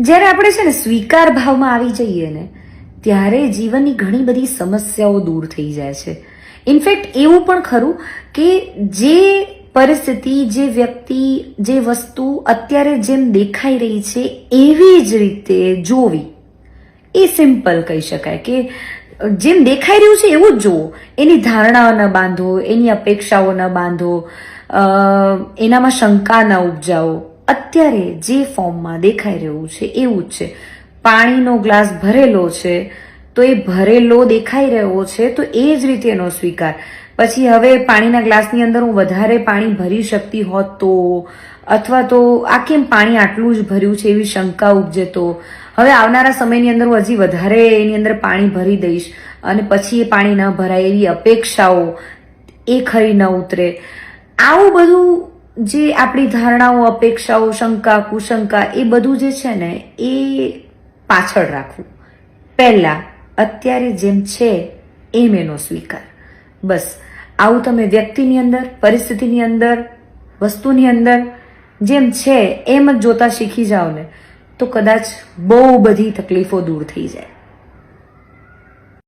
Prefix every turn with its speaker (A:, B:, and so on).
A: જ્યારે આપણે છે ને સ્વીકાર ભાવમાં આવી જઈએ ને, ત્યારે જીવનની ઘણી બધી સમસ્યાઓ દૂર થઈ જાય છે. ઇનફેક્ટ એવું પણ ખરું કે જે પરિસ્થિતિ, જે વ્યક્તિ, જે વસ્તુ અત્યારે જેમ દેખાઈ રહી છે, એવી જ રીતે જોવી. એ સિમ્પલ કહી શકાય કે, જેમ દેખાઈ રહ્યું છે એવું જ જુઓ એની ધારણાઓ ન બાંધો, એની અપેક્ષાઓ ન બાંધો એનામાં શંકા ન ઉપજાવો. અત્યારે જે ફોર્મમાં દેખાઈ રહ્યું છે, એવું જ છે. પાણીનો ગ્લાસ ભરેલો છે, તો એ ભરેલો દેખાઈ રહ્યો છે, તો એ જ રીતે એનો સ્વીકાર. પછી હવે પાણીના ગ્લાસની અંદર હું વધારે પાણી ભરી શકતી હોત તો? અથવા તો આ કેમ પાણી આટલું જ ભર્યું છે, એવી શંકા ઉપજે તો હવે આવનારા સમયની અંદર હું હજી વધારે એની અંદર પાણી ભરી દઈશ અને પછી એ પાણી ન ભરાય એવી અપેક્ષાઓ એ ખરી ન ઉતરે. આવું બધું જે આપણી ધારણાઓ, અપેક્ષાઓ, શંકા, કુશંકા એ બધું જે છે ને એ પાછળ રાખવું. પહેલાં, અત્યારે જેમ છે એમ એનો સ્વીકાર. બસ, આવું તમે વ્યક્તિની અંદર, પરિસ્થિતિની અંદર, વસ્તુની અંદર, જેમ છે એમ જ જોતા શીખી જાઓ ને, તો કદાચ બહુ બધી તકલીફો દૂર થઈ જાય.